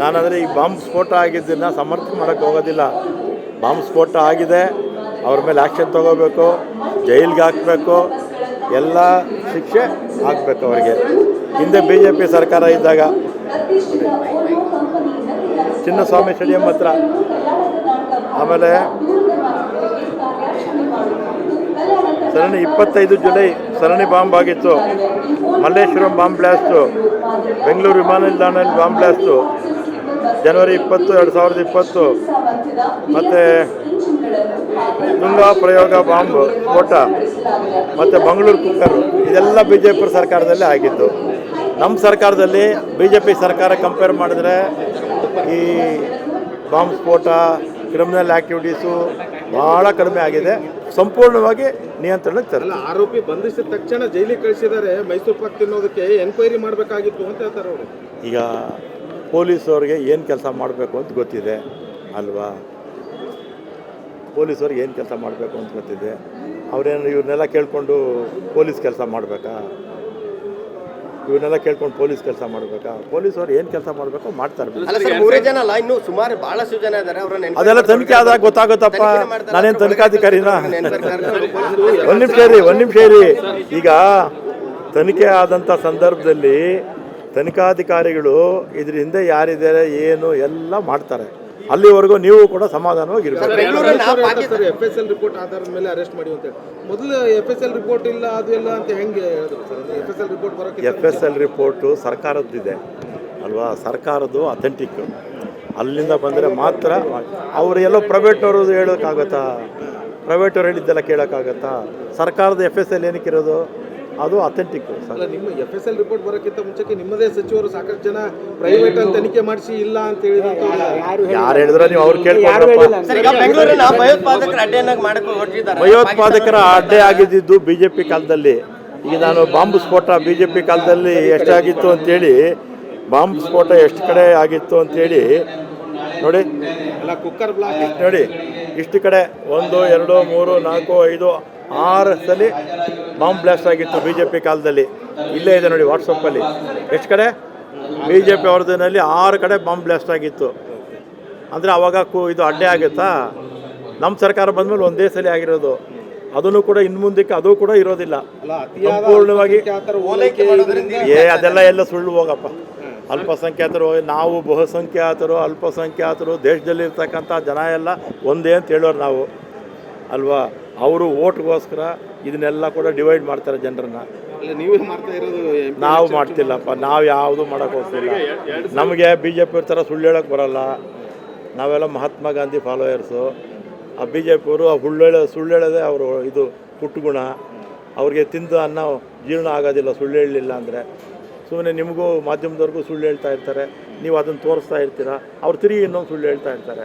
ನಾನಂದರೆ ಈ ಬಾಂಬ್ ಸ್ಫೋಟ ಆಗಿದ್ದನ್ನು ಸಮರ್ಥನೆ ಮಾಡೋಕ್ಕೆ ಹೋಗೋದಿಲ್ಲ. ಬಾಂಬ್ ಸ್ಫೋಟ ಆಗಿದೆ, ಅವ್ರ ಮೇಲೆ ಆ್ಯಕ್ಷನ್ ತಗೋಬೇಕು, ಜೈಲಿಗೆ ಹಾಕಬೇಕು, ಎಲ್ಲ ಶಿಕ್ಷೆ ಆಗಬೇಕು ಅವರಿಗೆ. ಹಿಂದೆ ಬಿ ಜೆ ಪಿ ಸರ್ಕಾರ ಇದ್ದಾಗ. ಚಿನ್ನಸ್ವಾಮಿ ಸ್ಟೇಡಿಯಂ ಹತ್ರ. ಆಮೇಲೆ, ಸರಣಿ ಇಪ್ಪತ್ತೈದು ಜುಲೈ ಸರಣಿ ಬಾಂಬ್ ಆಗಿತ್ತು. Malleshwaram bomb blast. ಬೆಂಗಳೂರು ವಿಮಾನ ನಿಲ್ದಾಣದಲ್ಲಿ ಬಾಂಬ್ ಬ್ಲಾಸ್ಟು. ಜನವರಿ ಇಪ್ಪತ್ತು, ಎರಡು ಸಾವಿರದ ಇಪ್ಪತ್ತು. ಮತ್ತು ತುಂಗಾ ಪ್ರಯೋಗ ಬಾಂಬ್ ಸ್ಫೋಟ. ಮತ್ತು ಮಂಗಳೂರು ಕುಕ್ಕರು. ಇದೆಲ್ಲ ಬಿ ಜೆ ಪಿ ಸರ್ಕಾರದಲ್ಲಿ ಆಗಿತ್ತು ನಮ್ಮ ಸರ್ಕಾರದಲ್ಲಿ ಬಿ ಜೆ ಪಿ ಸರ್ಕಾರ ಕಂಪೇರ್ ಮಾಡಿದ್ರೆ ಈ ಬಾಂಬ್ ಸ್ಫೋಟ ಕ್ರಿಮಿನಲ್ ಆ್ಯಕ್ಟಿವಿಟೀಸು ಭಾಳ ಕಡಿಮೆ ಆಗಿದೆ. ಸಂಪೂರ್ಣವಾಗಿ ನಿಯಂತ್ರಣಕ್ಕೆ ತರಲ್ಲ ಆರೋಪಿ ಬಂಧಿಸಿದ ತಕ್ಷಣ ಜೈಲಿಗೆ ಕಳಿಸಿದರೆ ಮೈಸೂರು ಪಾಕ್ ತಿನ್ನೋದಕ್ಕೆ ಎನ್ಕ್ವೈರಿ ಮಾಡಬೇಕಾಗಿತ್ತು ಅಂತ ಹೇಳ್ತಾರೆ ಅವರು. ಈಗ ಪೊಲೀಸವ್ರಿಗೆ ಏನು ಕೆಲಸ ಮಾಡಬೇಕು ಅಂತ ಗೊತ್ತಿದೆ ಅಲ್ವಾ? ಪೊಲೀಸವ್ರಿಗೆ ಏನು ಕೆಲಸ ಮಾಡಬೇಕು ಅಂತ ಗೊತ್ತಿದೆ. ಅವರೇನು ಇವ್ರನ್ನೆಲ್ಲ ಕೇಳಿಕೊಂಡು ಪೊಲೀಸ್ ಕೆಲಸ ಮಾಡಬೇಕಾ? ಇವ್ರನ್ನೆಲ್ಲ ಕೇಳ್ಕೊಂಡು ಪೊಲೀಸ್ ಕೆಲಸ ಮಾಡಬೇಕಾ? ಪೊಲೀಸವ್ರು ಏನು ಕೆಲಸ ಮಾಡಬೇಕು ಮಾಡ್ತಾರೆ. ಅಲ್ಲ ಸರ್ ಮೂರೇ ಜನ ಅಲ್ಲ ಇನ್ನು ಸುಮಾರು ಬಹಳಷ್ಟು ಜನ ಇದ್ದಾರೆ ಅವ್ರನ್ನ ಅದೆಲ್ಲ ತನಿಖೆ ಆದಾಗ ಗೊತ್ತಾಗುತ್ತಪ್ಪ. ನಾನೇನು ತನಿಖಾಧಿಕಾರಿನಾ? ಒಂದು ನಿಮಿಷ ಇರಿ ಒಂದು ನಿಮಿಷ ಇರಿ. ಈಗ ತನಿಖೆ ಆದಂಥ ಸಂದರ್ಭದಲ್ಲಿ ತನಿಖಾಧಿಕಾರಿಗಳು ಇದ್ರ ಹಿಂದೆ ಯಾರಿದ್ದಾರೆ ಏನು ಎಲ್ಲ ಮಾಡ್ತಾರೆ. ಅಲ್ಲಿವರೆಗೂ ನೀವು ಕೂಡ ಸಮಾಧಾನವಾಗಿ ಎಫ್ ಎಸ್ ಎಲ್ ರಿಪೋರ್ಟ್ ಆಧಾರದ ಮೇಲೆ ಅರೆಸ್ಟ್ ಮಾಡಿ ಅಂತ ಹೇಳಿ. ಮೊದಲು ಎಫ್ ಎಸ್ ಎಲ್ ರಿಪೋರ್ಟ್ ಇಲ್ಲ ಅದು ಇಲ್ಲ ಅಂತ ಹೆಂಗೆ ಹೇಳಿದ್ರು sir? F S L report ಬರೋಕೆ ಎಫ್ ಎಸ್ ಎಲ್ ರಿಪೋರ್ಟು ಸರ್ಕಾರದ್ದಿದೆ ಅಲ್ವಾ? ಸರ್ಕಾರದ್ದು ಅಥೆಂಟಿಕ್ ಅಲ್ಲಿಂದ ಬಂದರೆ ಮಾತ್ರ ಅವರು ಎಲ್ಲೋ ಪ್ರೈವೇಟ್ನವ್ರದ್ದು ಹೇಳೋಕ್ಕಾಗತ್ತಾ? ಪ್ರೈವೇಟವ್ರು ಹೇಳಿದ್ದೆಲ್ಲ ಕೇಳೋಕ್ಕಾಗತ್ತಾ? ಸರ್ಕಾರದ ಎಫ್ ಎಸ್ ಎಲ್ ಏನಕ್ಕೆ ಇರೋದು? ಅದು ಅಥೆಂಟಿಕ್ ಅಲ್ಲ ನಿಮ್ಮ ಎಫ್ ಎಸ್ ಎಲ್ ರಿಪೋರ್ಟ್ ಬರೋಕ್ಕಿಂತ ಮುಂಚೆಗೆ ನಿಮ್ಮದೇ ಸಚಿವರು ಸಾಕಷ್ಟು ಜನ ಪ್ರೈವೇಟ್ ಅಲ್ಲಿ ತನಿಖೆ ಮಾಡಿಸಿ ಇಲ್ಲ ಅಂತ ಹೇಳಿದ್ರು ಯಾರು ಹೇಳಿದ್ರೆ ನೀವು ಅವ್ರು ಕೇಳ್ಕೊಂಡ್ರಪ್ಪ. ಸರ್ ಈಗ ಬೆಂಗಳೂರಿನ ಭಯೋತ್ಪಾದಕರ ಭಯೋತ್ಪಾದಕರ ಅಡ್ಡೆ ಆಗಿದ್ದು ಬಿಜೆಪಿ ಜೆ ಪಿ ಕಾಲದಲ್ಲಿ. ಈಗ ನಾನು ಬಾಂಬ್ ಸ್ಫೋಟ ಬಿಜೆಪಿ ಜೆ ಪಿ ಕಾಲದಲ್ಲಿ ಎಷ್ಟಾಗಿತ್ತು ಅಂತೇಳಿ ಬಾಂಬ್ ಸ್ಫೋಟ ಎಷ್ಟು ಕಡೆ ಆಗಿತ್ತು ಅಂತೇಳಿ ನೋಡಿ. ಅಲ್ಲ ಕುಕ್ಕರ್ ನೋಡಿ ಇಷ್ಟು ಕಡೆ ಒಂದು ಎರಡು ಮೂರು ನಾಲ್ಕು ಐದು ಆರು ಸಲ ಬಾಂಬ್ ಬ್ಲಾಸ್ಟ್ ಆಗಿತ್ತು ಬಿ ಜೆ ಪಿ ಕಾಲದಲ್ಲಿ. ಇಲ್ಲೇ ಇದೆ ನೋಡಿ ವಾಟ್ಸಪ್ಪಲ್ಲಿ. ಎಷ್ಟು ಕಡೆ? ಬಿ ಜೆ ಪಿ ಅವ್ರದ್ದಿನಲ್ಲಿ ಆರು ಕಡೆ ಬಾಂಬ್ ಬ್ಲಾಸ್ಟ್ ಆಗಿತ್ತು. ಅಂದರೆ ಅವಾಗ ಕು ಇದು ಅಡ್ಡೆ ಆಗುತ್ತಾ? ನಮ್ಮ ಸರ್ಕಾರ ಬಂದಮೇಲೆ ಒಂದೇ ಸಲ ಆಗಿರೋದು. ಅದನ್ನು ಕೂಡ ಇನ್ನು ಮುಂದಕ್ಕೆ ಅದು ಕೂಡ ಇರೋದಿಲ್ಲ. ಸಂಪೂರ್ಣವಾಗಿ ಏ ಅದೆಲ್ಲ ಎಲ್ಲ ಸುಳ್ಳು ಹೋಗಪ್ಪ. ಅಲ್ಪಸಂಖ್ಯಾತರು ನಾವು ಬಹುಸಂಖ್ಯಾತರು ಅಲ್ಪಸಂಖ್ಯಾತರು ದೇಶದಲ್ಲಿರ್ತಕ್ಕಂಥ ಜನ ಎಲ್ಲ ಒಂದೇ ಅಂತ ಹೇಳೋರು ನಾವು. ಅಲ್ವಾ? ಅವರು ಓಟ್ಗೋಸ್ಕರ ಇದನ್ನೆಲ್ಲ ಕೂಡ ಡಿವೈಡ್ ಮಾಡ್ತಾರೆ ಜನರನ್ನ. ನೀವೇ ಮಾಡ್ತಾ ಇರೋದು ನಾವು ಮಾಡ್ತಿಲ್ಲಪ್ಪ ನಾವು ಯಾವುದು ಮಾಡೋಕ್ಕೆ ಹೋಗ್ತಿಲ್ಲ. ನಮಗೆ ಬಿ ಜೆ ಪಿ ಥರ ಸುಳ್ಳು ಹೇಳೋಕೆ ಬರಲ್ಲ. ನಾವೆಲ್ಲ ಮಹಾತ್ಮ ಗಾಂಧಿ ಫಾಲೋಯರ್ಸು. ಆ ಬಿ ಜೆ ಪಿಯವರು ಆ ಸುಳ್ಳು ಸುಳ್ಳು ಹೇಳೋದೇ ಅವರು ಇದು ಪುಟ್ಟುಗುಣ. ಅವ್ರಿಗೆ ತಿಂದು ಅನ್ನ ಜೀರ್ಣ ಆಗೋದಿಲ್ಲ ಸುಳ್ಳು ಹೇಳಲಿಲ್ಲ ಅಂದರೆ. ಸುಮ್ಮನೆ ನಿಮಗೂ ಮಾಧ್ಯಮದವ್ರಿಗೂ ಸುಳ್ಳು ಹೇಳ್ತಾ ಇರ್ತಾರೆ. ನೀವು ಅದನ್ನು ತೋರಿಸ್ತಾ ಇರ್ತೀರ? ಅವ್ರು ತಿರುಗಿ ಇನ್ನೊಂದು ಸುಳ್ಳು ಹೇಳ್ತಾ ಇರ್ತಾರೆ.